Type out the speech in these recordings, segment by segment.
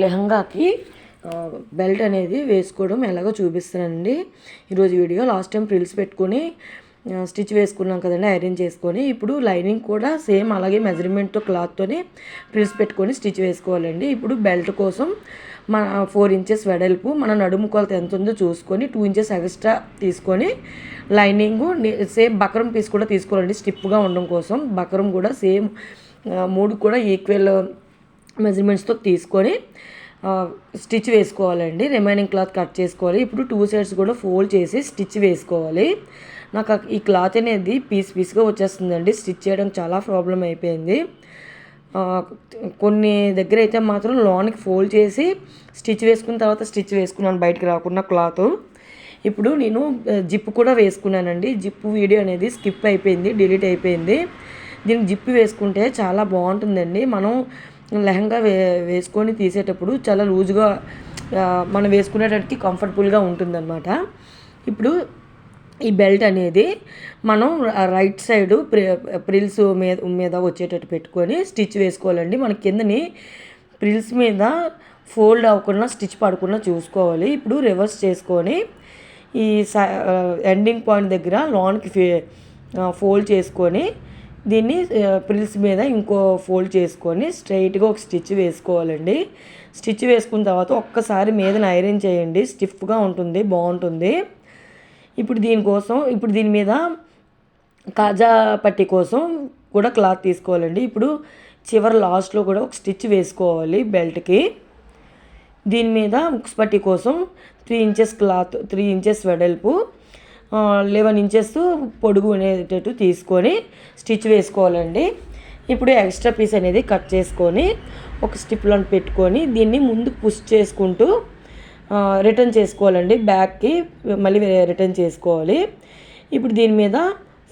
లెహంగాకి belt అనేది వేసుకోవడం ఎలాగో చూపిస్తానండి. ఈరోజు వీడియో లాస్ట్ టైం ప్రిల్స్ పెట్టుకొని స్టిచ్ వేసుకున్నాం కదండి ఐరన్ చేసుకొని. ఇప్పుడు లైనింగ్ కూడా సేమ్ అలాగే మెజర్మెంట్తో క్లాత్తోనే ప్రిల్స్ పెట్టుకొని స్టిచ్ వేసుకోవాలండి. ఇప్పుడు బెల్ట్ కోసం మన ఫోర్ ఇంచెస్ వెడల్పు మన నడుము కొలత ఎంత ఉందో చూసుకొని టూ ఇంచెస్ ఎక్స్ట్రా తీసుకొని లైనింగ్ సేమ్ బకరం పీస్ కూడా తీసుకోవాలండి స్టిప్గా ఉండడం కోసం. బకరం కూడా సేమ్ మూడు కూడా ఈక్వల్ మెజర్మెంట్స్తో తీసుకొని స్టిచ్ వేసుకోవాలండి. రిమైనింగ్ క్లాత్ కట్ చేసుకోవాలి. ఇప్పుడు టూ సైడ్స్ కూడా ఫోల్డ్ చేసి స్టిచ్ వేసుకోవాలి. నాకు ఈ క్లాత్ అనేది పీస్ పీస్గా వచ్చేస్తుందండి. స్టిచ్ చేయడం చాలా ప్రాబ్లం అయిపోయింది. కొన్ని దగ్గర అయితే మాత్రం లోనికి ఫోల్డ్ చేసి స్టిచ్ వేసుకున్న తర్వాత స్టిచ్ వేసుకున్నాను. బయటకు రాకుండా క్లాత్. ఇప్పుడు నేను జిప్ కూడా వేసుకున్నానండి. జిప్ వీడియో అనేది స్కిప్ అయిపోయింది డిలీట్ అయిపోయింది. దీనికి జిప్ వేసుకుంటే చాలా బాగుంటుందండి. మనం లెహంగా వే వేసుకొని తీసేటప్పుడు చాలా లూజ్గా మనం వేసుకునేటట్టుకి కంఫర్టబుల్గా ఉంటుందన్నమాట. ఇప్పుడు ఈ బెల్ట్ అనేది మనం రైట్ సైడ్ ప్రిల్స్ మీద మీద వచ్చేటట్టు పెట్టుకొని స్టిచ్ వేసుకోవాలండి. మన కిందని ప్రిల్స్ మీద ఫోల్డ్ అవ్వకుండా స్టిచ్ పడకుండా చూసుకోవాలి. ఇప్పుడు రివర్స్ చేసుకొని ఈ ఎండింగ్ పాయింట్ దగ్గర లాన్కి ఫోల్డ్ చేసుకొని దీన్ని ప్రిల్స్ మీద ఇంకో ఫోల్డ్ చేసుకొని స్ట్రైట్గా ఒక స్టిచ్ వేసుకోవాలండి. స్టిచ్ వేసుకున్న తర్వాత ఒక్కసారి మీదన ఐరన్ చేయండి. స్టిఫ్గా ఉంటుంది బాగుంటుంది. ఇప్పుడు దీనికోసం ఇప్పుడు దీని మీద కాజా పట్టి కోసం కూడా క్లాత్ తీసుకోవాలండి. ఇప్పుడు చివరి లాస్ట్లో కూడా ఒక స్టిచ్ వేసుకోవాలి బెల్ట్కి. దీని మీద ఉక్స్ పట్టి కోసం three inches cloth three inches వెడల్పు లెవెన్ ఇంచెస్ పొడుగు అనేటట్టు తీసుకొని స్టిచ్ వేసుకోవాలండి. ఇప్పుడు ఎక్స్ట్రా పీస్ అనేది కట్ చేసుకొని ఒక స్టిప్లో పెట్టుకొని దీన్ని ముందు పుష్ చేసుకుంటూ రిటర్న్ చేసుకోవాలండి. బ్యాక్కి మళ్ళీ రిటర్న్ చేసుకోవాలి. ఇప్పుడు దీని మీద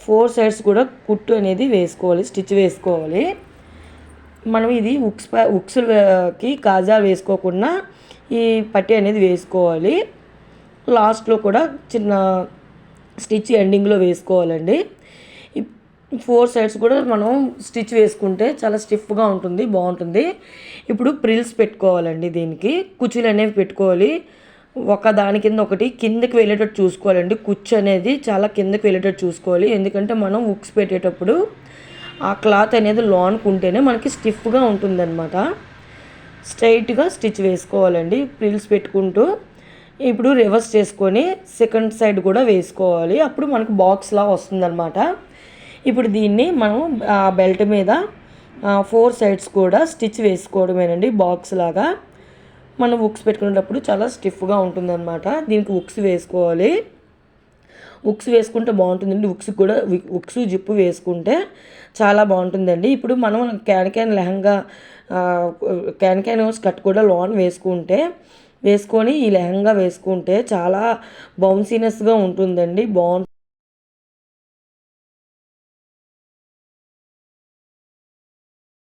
ఫోర్ సైడ్స్ కూడా కుట్టు అనేది వేసుకోవాలి స్టిచ్ వేసుకోవాలి. మనం ఇది ఉక్స్ ఉక్స్కి కాజా వేసుకోకుండా ఈ పట్టి అనేది వేసుకోవాలి. లాస్ట్లో కూడా చిన్న స్టిచ్ ఎండింగ్లో వేసుకోవాలండి. ఫోర్ సైడ్స్ కూడా మనం స్టిచ్ వేసుకుంటే చాలా స్టిఫ్గా ఉంటుంది బాగుంటుంది. ఇప్పుడు ప్రిల్స్ పెట్టుకోవాలండి దీనికి. కుచ్చులు అనేవి పెట్టుకోవాలి. ఒక దాని కింద ఒకటి కిందకి వెళ్ళేటట్టు చూసుకోవాలండి. కుచ్చు అనేది చాలా కిందకి వెళ్ళేటట్టు చూసుకోవాలి. ఎందుకంటే మనం ఉక్స్ పెట్టేటప్పుడు ఆ క్లాత్ అనేది లోనుకుంటేనే మనకి స్టిఫ్గా ఉంటుందన్నమాట. స్ట్రైట్గా స్టిచ్ వేసుకోవాలండి ప్రిల్స్ పెట్టుకుంటూ. ఇప్పుడు రివర్స్ చేసుకొని సెకండ్ సైడ్ కూడా వేసుకోవాలి. అప్పుడు మనకు బాక్స్లా వస్తుందన్నమాట. ఇప్పుడు దీన్ని మనం బెల్ట్ మీద ఫోర్ సైడ్స్ కూడా స్టిచ్ వేసుకోవడమేనండి బాక్స్ లాగా. మనం ఉక్స్ పెట్టుకునేటప్పుడు చాలా స్టిఫ్గా ఉంటుందన్నమాట. దీనికి ఉక్స్ వేసుకోవాలి. ఉక్స్ వేసుకుంటే బాగుంటుందండి. ఉక్స్ కూడా ఉక్స్ జిప్పు వేసుకుంటే చాలా బాగుంటుందండి. ఇప్పుడు మనం can can lehenga can can skirt కూడా లోన్ వేసుకుంటే వేసుకొని ఈ లెహంగా వేసుకుంటే చాలా బౌన్సీనెస్గా ఉంటుందండి. బాగుంటుంది